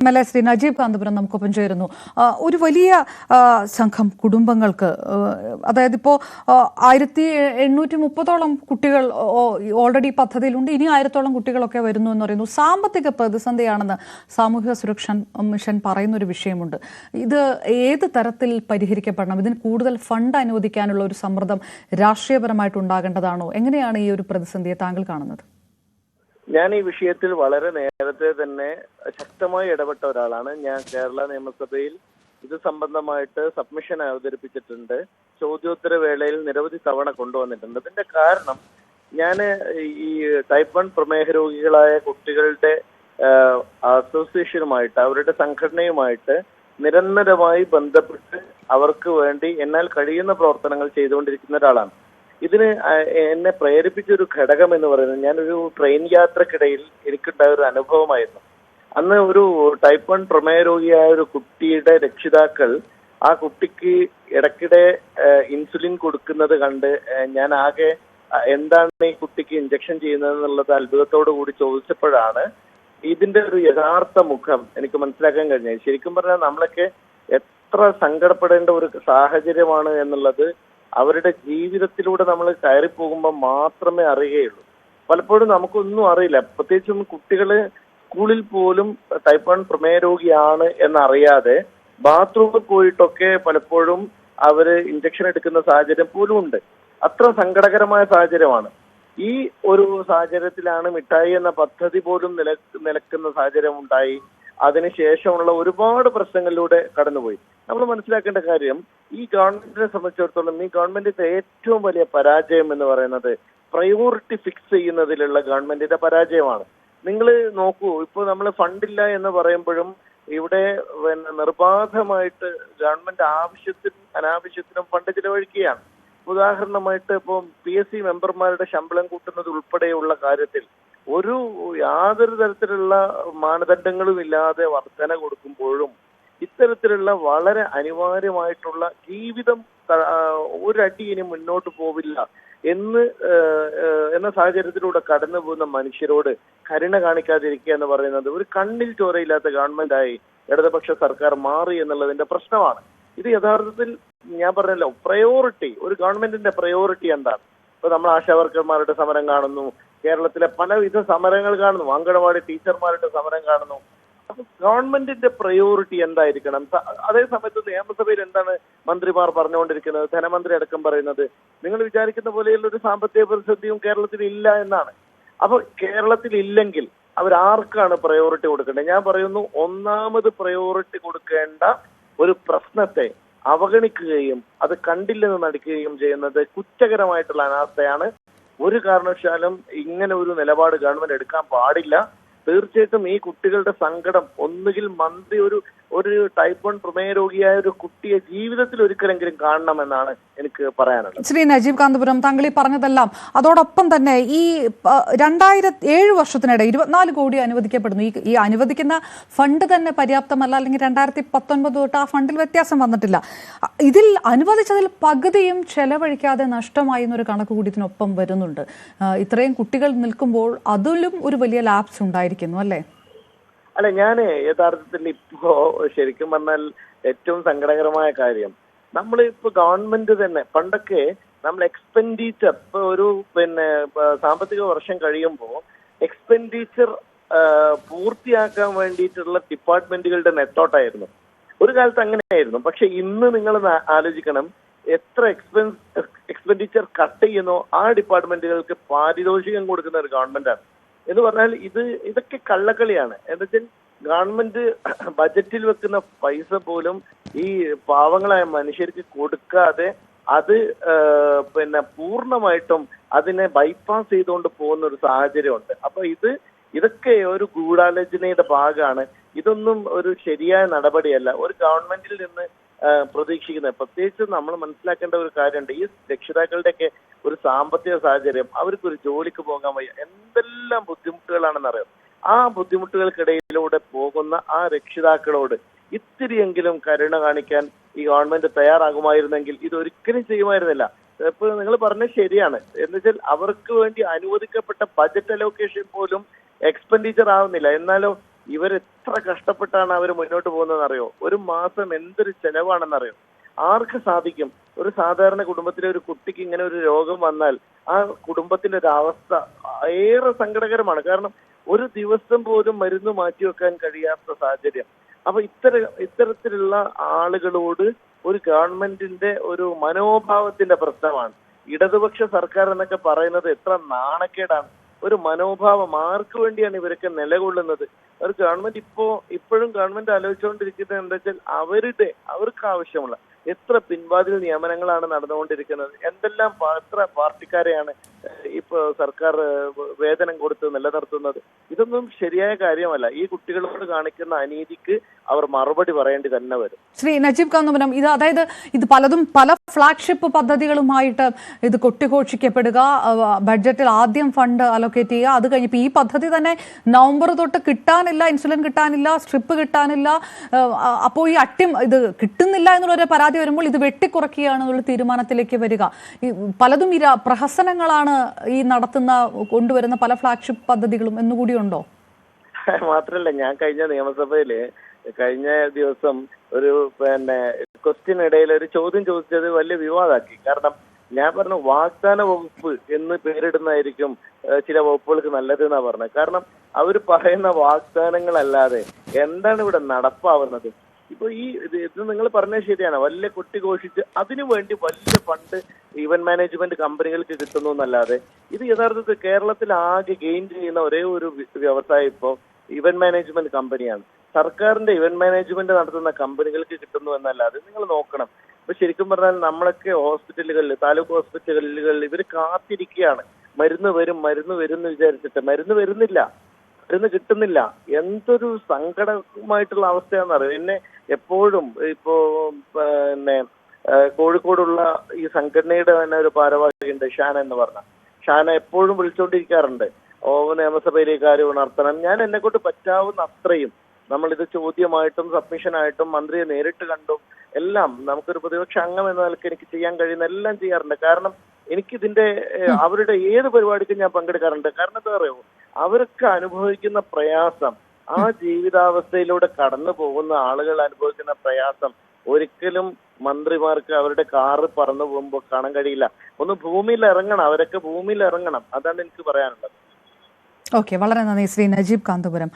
M Shri Najeeb Kanthapuram നമുക്കൊപ്പം ചേരുന്നു. ഒരു വലിയ സംഘം കുടുംബങ്ങൾക്ക് അതായത് ഇപ്പോൾ ആയിരത്തി എണ്ണൂറ്റി മുപ്പതോളം കുട്ടികൾ ഓൾറെഡി പദ്ധതിയിലുണ്ട്. ഇനി ആയിരത്തോളം കുട്ടികളൊക്കെ വരുന്നു എന്ന് പറയുന്നു. സാമ്പത്തിക പ്രതിസന്ധിയാണെന്ന് സാമൂഹിക സുരക്ഷ മിഷൻ പറയുന്ന ഒരു വിഷയമുണ്ട്. ഇത് ഏത് തരത്തിൽ പരിഹരിക്കപ്പെടണം? ഇതിന് കൂടുതൽ ഫണ്ട് അനുവദിക്കാനുള്ള ഒരു സമ്മർദ്ദം രാഷ്ട്രീയപരമായിട്ട് ഉണ്ടാകേണ്ടതാണോ? എങ്ങനെയാണ് ഈ ഒരു പ്രതിസന്ധിയെ താങ്കൾ കാണുന്നത്? ഞാൻ ഈ വിഷയത്തിൽ വളരെ നേരത്തെ തന്നെ ശക്തമായി ഇടപെട്ട ഒരാളാണ്. ഞാൻ കേരള നിയമസഭയിൽ ഇത് സംബന്ധമായിട്ട് സബ്മിഷൻ അവതരിപ്പിച്ചിട്ടുണ്ട്. ചോദ്യോത്തര വേളയിൽ നിരവധി തവണ കൊണ്ടുവന്നിട്ടുണ്ട്. അതിന്റെ കാരണം ഞാൻ ഈ ടൈപ്പ് വൺ പ്രമേഹ രോഗികളായ കുട്ടികളുടെ അസോസിയേഷനുമായിട്ട് അവരുടെ സംഘടനയുമായിട്ട് നിരന്തരമായി ബന്ധപ്പെട്ട് അവർക്ക് വേണ്ടി എന്നാൽ കഴിയുന്ന പ്രവർത്തനങ്ങൾ ചെയ്തുകൊണ്ടിരിക്കുന്ന ഒരാളാണ്. ഇതിന് എന്നെ പ്രേരിപ്പിച്ച ഒരു ഘടകം എന്ന് പറയുന്നത് ഞാനൊരു ട്രെയിൻ യാത്രക്കിടയിൽ എനിക്കുണ്ടായ ഒരു അനുഭവമായിരുന്നു. അന്ന് ഒരു ടൈപ്പ് വൺ പ്രമേയ രോഗിയായ ഒരു കുട്ടിയുടെ രക്ഷിതാക്കൾ ആ കുട്ടിക്ക് ഇടയ്ക്കിടെ ഇൻസുലിൻ കൊടുക്കുന്നത് കണ്ട് ഞാൻ ആകെ എന്താണ് ഈ കുട്ടിക്ക് ഇഞ്ചക്ഷൻ ചെയ്യുന്നത് എന്നുള്ളത് അത്ഭുതത്തോടു കൂടി ചോദിച്ചപ്പോഴാണ് ഇതിന്റെ ഒരു യഥാർത്ഥ മുഖം എനിക്ക് മനസ്സിലാക്കാൻ കഴിഞ്ഞത്. ശരിക്കും പറഞ്ഞാൽ നമ്മളൊക്കെ എത്ര സങ്കടപ്പെടേണ്ട ഒരു സാഹചര്യമാണ് എന്നുള്ളത് അവരുടെ ജീവിതത്തിലൂടെ നമ്മൾ കയറി പോകുമ്പോൾ മാത്രമേ അറിയുകയുള്ളൂ. പലപ്പോഴും നമുക്കൊന്നും അറിയില്ല. പ്രത്യേകിച്ചും കുട്ടികൾ സ്കൂളിൽ പോലും ടൈപ്പ് വൺ പ്രമേയ രോഗിയാണ് എന്നറിയാതെ ബാത്റൂമിൽ പോയിട്ടൊക്കെ പലപ്പോഴും അവർ ഇഞ്ചക്ഷൻ എടുക്കുന്ന സാഹചര്യം പോലും ഉണ്ട്. അത്ര സങ്കടകരമായ സാഹചര്യമാണ്. ഈ ഒരു സാഹചര്യത്തിലാണ് മിഠായി എന്ന പദ്ധതി പോലും നില നിലക്കുന്ന സാഹചര്യം ഉണ്ടായി. അതിനുശേഷമുള്ള ഒരുപാട് പ്രശ്നങ്ങളിലൂടെ കടന്നുപോയി. നമ്മൾ മനസ്സിലാക്കേണ്ട കാര്യം ഈ ഗവൺമെന്റിനെ സംബന്ധിച്ചിടത്തോളം ഈ ഗവൺമെന്റിന്റെ ഏറ്റവും വലിയ പരാജയം എന്ന് പറയുന്നത് പ്രയോറിറ്റി ഫിക്സ് ചെയ്യുന്നതിലുള്ള ഗവൺമെന്റിന്റെ പരാജയമാണ്. നിങ്ങൾ നോക്കൂ ഇപ്പോൾ നമ്മൾ ഫണ്ടില്ല എന്ന് പറയുമ്പോഴും ഇവിടെ പിന്നെ നിർബാധമായിട്ട് ഗവൺമെന്റ് ആവശ്യത്തിനും അനാവശ്യത്തിനും ഫണ്ട് ചിലവഴിക്കുകയാണ്. ഉദാഹരണമായിട്ട് ഇപ്പം പി എസ് സി മെമ്പർമാരുടെ ശമ്പളം കൂട്ടുന്നത് ഉൾപ്പെടെയുള്ള കാര്യത്തിൽ ഒരു യാതൊരു തരത്തിലുള്ള മാനദണ്ഡങ്ങളും ഇല്ലാതെ വർധന കൊടുക്കുമ്പോഴും ഇത്തരത്തിലുള്ള വളരെ അനിവാര്യമായിട്ടുള്ള ജീവിതം ഒരടി ഇനി മുന്നോട്ട് പോവില്ല എന്ന് എന്ന സാഹചര്യത്തിലൂടെ കടന്നു പോകുന്ന മനുഷ്യരോട് കരുണ കാണിക്കാതിരിക്കുക എന്ന് പറയുന്നത് ഒരു കണ്ണിൽ ചോരയില്ലാത്ത ഗവൺമെന്റായി ഇടതുപക്ഷ സർക്കാർ മാറി എന്നുള്ളതിന്റെ പ്രശ്നമാണ്. ഇത് യഥാർത്ഥത്തിൽ ഞാൻ പറഞ്ഞല്ലോ പ്രയോറിറ്റി ഒരു ഗവൺമെന്റിന്റെ പ്രയോറിറ്റി എന്താണ്? ഇപ്പൊ നമ്മൾ ആശാവർക്കർമാരുടെ സമരം കാണുന്നു. കേരളത്തിലെ പലവിധ സമരങ്ങൾ കാണുന്നു. അങ്കണവാടി ടീച്ചർമാരുടെ സമരം കാണുന്നു. അപ്പൊ ഗവൺമെന്റിന്റെ പ്രയോറിറ്റി എന്തായിരിക്കണം? അതേ സമയത്ത് നിയമസഭയിൽ എന്താണ് മന്ത്രിമാർ പറഞ്ഞുകൊണ്ടിരിക്കുന്നത്? ധനമന്ത്രി അടക്കം പറയുന്നത്. നിങ്ങൾ വിചാരിക്കുന്ന പോലെയുള്ള ഒരു സാമ്പത്തിക പ്രതിസന്ധിയും കേരളത്തിൽ ഇല്ല എന്നാണ്. അപ്പൊ കേരളത്തിൽ ഇല്ലെങ്കിൽ അവർ ആർക്കാണ് പ്രയോറിറ്റി കൊടുക്കേണ്ടത്? ഞാൻ പറയുന്നു ഒന്നാമത് പ്രയോറിറ്റി കൊടുക്കേണ്ട ഒരു പ്രശ്നത്തെ അവഗണിക്കുകയും അത് കണ്ടില്ലെന്ന് നടിക്കുകയും ചെയ്യുന്നത് കുറ്റകരമായിട്ടുള്ള അനാസ്ഥയാണ്. ഒരു കാരണവശാലും ഇങ്ങനെ ഒരു നിലപാട് ഗവൺമെന്റ് എടുക്കാൻ പാടില്ല. തീർച്ചയായിട്ടും ഈ കുട്ടികളുടെ സങ്കടം ഒന്നുകിൽ മന്ത്രി ഒരു ഒരു ടൈപ്പ് വൺ പ്രമേയ രോഗിയായ ഒരു കുട്ടിയെ ജീവിതത്തിൽ ഒരിക്കലെങ്കിലും കാണണമെന്നാണ് എനിക്ക് പറയാനുള്ളത്. ശ്രീ നജീബ് കാന്തപുരം താങ്കൾ ഈ പറഞ്ഞതെല്ലാം അതോടൊപ്പം തന്നെ ഈ രണ്ടായിരത്തി ഏഴ് വർഷത്തിനിടെ ഇരുപത്തിനാല് കോടി അനുവദിക്കപ്പെടുന്നു. ഈ ഈ അനുവദിക്കുന്ന ഫണ്ട് തന്നെ പര്യാപ്തമല്ല അല്ലെങ്കിൽ രണ്ടായിരത്തി പത്തൊൻപത് തൊട്ട് ആ ഫണ്ടിൽ വ്യത്യാസം വന്നിട്ടില്ല. ഇതിൽ അനുവദിച്ചതിൽ പകുതിയും ചെലവഴിക്കാതെ നഷ്ടമായി എന്നൊരു കണക്ക് കൂടി ഇതിനൊപ്പം വരുന്നുണ്ട്. ഇത്രയും കുട്ടികൾ നിൽക്കുമ്പോൾ അതിലും ഒരു വലിയ ലാപ്സ് ഉണ്ടായിരിക്കുന്നു അല്ലേ? അല്ല ഞാൻ യഥാർത്ഥത്തിൽ ഇപ്പോ ശരിക്കും പറഞ്ഞാൽ ഏറ്റവും സങ്കടകരമായ കാര്യം നമ്മൾ ഇപ്പൊ ഗവൺമെന്റ് തന്നെ പണ്ടൊക്കെ നമ്മൾ എക്സ്പെൻഡിച്ചർ ഇപ്പൊ ഒരു പിന്നെ സാമ്പത്തിക വർഷം കഴിയുമ്പോൾ എക്സ്പെൻഡിച്ചർ പൂർത്തിയാക്കാൻ വേണ്ടിയിട്ടുള്ള ഡിപ്പാർട്ട്മെന്റുകളുടെ നെട്ടോട്ടായിരുന്നു. ഒരു കാലത്ത് അങ്ങനെയായിരുന്നു. പക്ഷെ ഇന്ന് നിങ്ങൾ ആലോചിക്കണം എത്ര എക്സ്പെൻസ് എക്സ്പെൻഡിച്ചർ കട്ട് ചെയ്യുന്നോ ആ ഡിപ്പാർട്ട്മെന്റുകൾക്ക് പാരിതോഷികം കൊടുക്കുന്ന ഒരു ഗവൺമെന്റാണ്. എന്ന് പറഞ്ഞാൽ ഇത് ഇതൊക്കെ കള്ളക്കളിയാണ്. എന്ന് വെച്ചാൽ ഗവൺമെന്റ് ബജറ്റിൽ വെക്കുന്ന പൈസ പോലും ഈ പാവങ്ങളായ മനുഷ്യർക്ക് കൊടുക്കാതെ അത് പിന്നെ പൂർണമായിട്ടും അതിനെ ബൈപ്പാസ് ചെയ്തുകൊണ്ട് പോകുന്ന ഒരു സാഹചര്യമുണ്ട്. അപ്പൊ ഇത് ഇതൊക്കെ ഒരു ഗൂഢാലോചനയുടെ ഭാഗമാണ്. ഇതൊന്നും ഒരു ശരിയായ നടപടിയല്ല. ഒരു ഗവൺമെന്റിൽ നിന്ന് പ്രതീക്ഷിക്കുന്നത്. പ്രത്യേകിച്ച് നമ്മൾ മനസ്സിലാക്കേണ്ട ഒരു കാര്യമുണ്ട്. ഈ രക്ഷിതാക്കളുടെയൊക്കെ സാമ്പത്തിക സാഹചര്യം അവർക്കൊരു ജോലിക്ക് പോകാൻ വയ്യ. എന്തെല്ലാം ബുദ്ധിമുട്ടുകളാണെന്നറിയാം ആ ബുദ്ധിമുട്ടുകൾക്കിടയിലൂടെ പോകുന്ന ആ രക്ഷിതാക്കളോട് ഇത്തിരിയെങ്കിലും കരുണ കാണിക്കാൻ ഈ ഗവൺമെന്റ് തയ്യാറാകുമായിരുന്നെങ്കിൽ ഇതൊരിക്കലും ചെയ്യുമായിരുന്നില്ല. ഇപ്പൊ നിങ്ങൾ പറഞ്ഞത് ശരിയാണ്. എന്ന് വെച്ചാൽ അവർക്ക് വേണ്ടി അനുവദിക്കപ്പെട്ട ബജറ്റ് അലോക്കേഷൻ പോലും എക്സ്പെൻഡിച്ചർ ആവുന്നില്ല. എന്നാലോ ഇവരെത്ര കഷ്ടപ്പെട്ടാണ് അവർ മുന്നോട്ട് പോകുന്നതെന്നറിയോ ഒരു മാസം എന്തൊരു ചെലവാണെന്നറിയോ ആർക്ക് സാധിക്കും? ഒരു സാധാരണ കുടുംബത്തിലെ ഒരു കുട്ടിക്ക് ഇങ്ങനെ ഒരു രോഗം വന്നാൽ ആ കുടുംബത്തിന്റെ ഒരു അവസ്ഥ ഏറെ സങ്കടകരമാണ്. കാരണം ഒരു ദിവസം പോലും മരുന്ന് മാറ്റിവെക്കാൻ കഴിയാത്ത സാഹചര്യം. അപ്പൊ ഇത്തര ഇത്തരത്തിലുള്ള ആളുകളോട് ഒരു ഗവൺമെന്റിന്റെ ഒരു മനോഭാവത്തിന്റെ പ്രശ്നമാണ്. ഇടതുപക്ഷ സർക്കാർ എന്നൊക്കെ പറയുന്നത് എത്ര നാണക്കേടാണ്. ഒരു മനോഭാവം ആർക്ക് വേണ്ടിയാണ് ഇവരൊക്കെ നിലകൊള്ളുന്നത്? ഒരു ഗവൺമെന്റ് ഇപ്പോ ഇപ്പോഴും ഗവൺമെന്റ് ആലോചിച്ചുകൊണ്ടിരിക്കുന്നത് എന്താ വെച്ചാൽ അവരുടെ അവർക്ക് ആവശ്യമുള്ള എത്ര പിൻവാതിൽ നിയമനങ്ങളാണ് നടന്നുകൊണ്ടിരിക്കുന്നത്? എന്തെല്ലാം എത്ര പാർട്ടിക്കാരെയാണ് ഇപ്പൊ സർക്കാർ വേതനം കൊടുത്ത് നിലനിർത്തുന്നത്? ഇതൊന്നും ശരിയായ കാര്യമല്ല. ഈ കുട്ടികളോട് കാണിക്കുന്ന അനീതിക്ക് അവർ മറുപടി പറയേണ്ടി തന്നെ വരും. ശ്രീ നജീബ് കാന്തപുരം ഇത് അതായത് ഇത് പലതും പല ഫ്ലാഗ്ഷിപ്പ് പദ്ധതികളുമായിട്ട് ഇത് കൊട്ടിഘോഷിക്കപ്പെടുക ബഡ്ജറ്റിൽ ആദ്യം ഫണ്ട് അലോക്കേറ്റ് ചെയ്യുക അത് കഴിഞ്ഞപ്പോൾ ഈ പദ്ധതി തന്നെ നവംബർ തൊട്ട് കിട്ടാനില്ല ഇൻസുലിൻ കിട്ടാനില്ല സ്ട്രിപ്പ് കിട്ടാനില്ല അപ്പോൾ ഈ അട്ടിം ഇത് കിട്ടുന്നില്ല എന്നുള്ളൊരു പരാതി വരുമ്പോൾ ഇത് വെട്ടിക്കുറയ്ക്കുകയാണ് എന്നുള്ള തീരുമാനത്തിലേക്ക് വരിക. ഈ പലതും ഇര പ്രഹസനങ്ങളാണ് ഈ നടത്തുന്ന കൊണ്ടുവരുന്ന പല ഫ്ലാഗ്ഷിപ്പ് പദ്ധതികളും എന്നുകൂടിയുണ്ടോ മാത്രല്ല ഞാൻ കഴിഞ്ഞ നിയമസഭയിൽ കഴിഞ്ഞ ദിവസം ഒരു പിന്നെ ക്വസ്റ്റ്യൻ ഇടയിൽ ഒരു ചോദ്യം ചോദിച്ചത് വലിയ വിവാദമാക്കി കാരണം ഞാൻ പറഞ്ഞു വാഗ്ദാന വകുപ്പ് എന്ന് പേരിടുന്നതായിരിക്കും ചില വകുപ്പുകൾക്ക് നല്ലത് എന്നാ പറഞ്ഞത്. കാരണം അവർ പറയുന്ന വാഗ്ദാനങ്ങളല്ലാതെ എന്താണ് ഇവിടെ നടപ്പാവുന്നത്? ഇപ്പൊ ഈ ഇത് നിങ്ങൾ പറഞ്ഞത് ശരിയാണ്. വലിയ കുട്ടി ഘോഷിച്ച് അതിനു വേണ്ടി വലിയ ഫണ്ട് ഇവന്റ് മാനേജ്മെന്റ് കമ്പനികൾക്ക് കിട്ടുന്നു എന്നല്ലാതെ ഇത് യഥാർത്ഥത്തിൽ കേരളത്തിൽ ആകെ ഗെയിൻ ചെയ്യുന്ന ഒരേ ഒരു വ്യവസായം ഇപ്പോ ഇവന്റ് മാനേജ്മെന്റ് കമ്പനിയാണ് സർക്കാരിന്റെ ഇവന്റ് മാനേജ്മെന്റ് നടത്തുന്ന കമ്പനികൾക്ക് കിട്ടുന്നു എന്നല്ലാതെ നിങ്ങൾ നോക്കണം. ഇപ്പൊ ശരിക്കും പറഞ്ഞാൽ നമ്മളൊക്കെ ഹോസ്പിറ്റലുകളിൽ താലൂക്ക് ഹോസ്പിറ്റലുകളിൽ ഇവർ കാത്തിരിക്കുകയാണ്. മരുന്ന് വരും മരുന്ന് വരും എന്ന് വിചാരിച്ചിട്ട്. മരുന്ന് വരുന്നില്ല. മരുന്ന് കിട്ടുന്നില്ല. എന്തൊരു സങ്കടമായിട്ടുള്ള അവസ്ഥയാണെന്നറിയോ? എന്നെ എപ്പോഴും ഇപ്പോ പിന്നെ കോഴിക്കോടുള്ള ഈ സംഘടനയുടെ തന്നെ ഒരു ഭാരവാഹിയുണ്ട് ഷാന എന്ന് പറഞ്ഞ. ഷാന എപ്പോഴും വിളിച്ചുകൊണ്ടിരിക്കാറുണ്ട് ഓ നിയമസഭയിലേക്ക് കാര്യം ഉണർത്തണം. ഞാൻ എന്നെ കൊണ്ട് പറ്റാവുന്ന അത്രയും നമ്മൾ ഇത് ചോദ്യമായിട്ടും സബ്മിഷനായിട്ടും മന്ത്രിയെ നേരിട്ട് കണ്ടും എല്ലാം നമുക്കൊരു പ്രതിപക്ഷ അംഗം എന്ന നിലയ്ക്ക് എനിക്ക് ചെയ്യാൻ കഴിയുന്ന എല്ലാം ചെയ്യാറുണ്ട്. കാരണം എനിക്കിതിന്റെ അവരുടെ ഏത് പരിപാടിക്കും ഞാൻ പങ്കെടുക്കാറുണ്ട്. കാരണം എന്താ പറയുമോ അവരൊക്കെ അനുഭവിക്കുന്ന പ്രയാസം ആ ജീവിതാവസ്ഥയിലൂടെ കടന്നു പോകുന്ന ആളുകൾ അനുഭവിക്കുന്ന പ്രയാസം ഒരിക്കലും മന്ത്രിമാർക്ക് അവരുടെ കാറ് പറന്നു പോകുമ്പോൾ കാണാൻ കഴിയില്ല. ഒന്ന് ഭൂമിയിൽ ഇറങ്ങണം അവരൊക്കെ ഭൂമിയിൽ ഇറങ്ങണം. അതാണ് എനിക്ക് പറയാനുള്ളത്. ഓക്കെ വളരെ നന്ദി ശ്രീ നജീബ് കാന്തപുരം.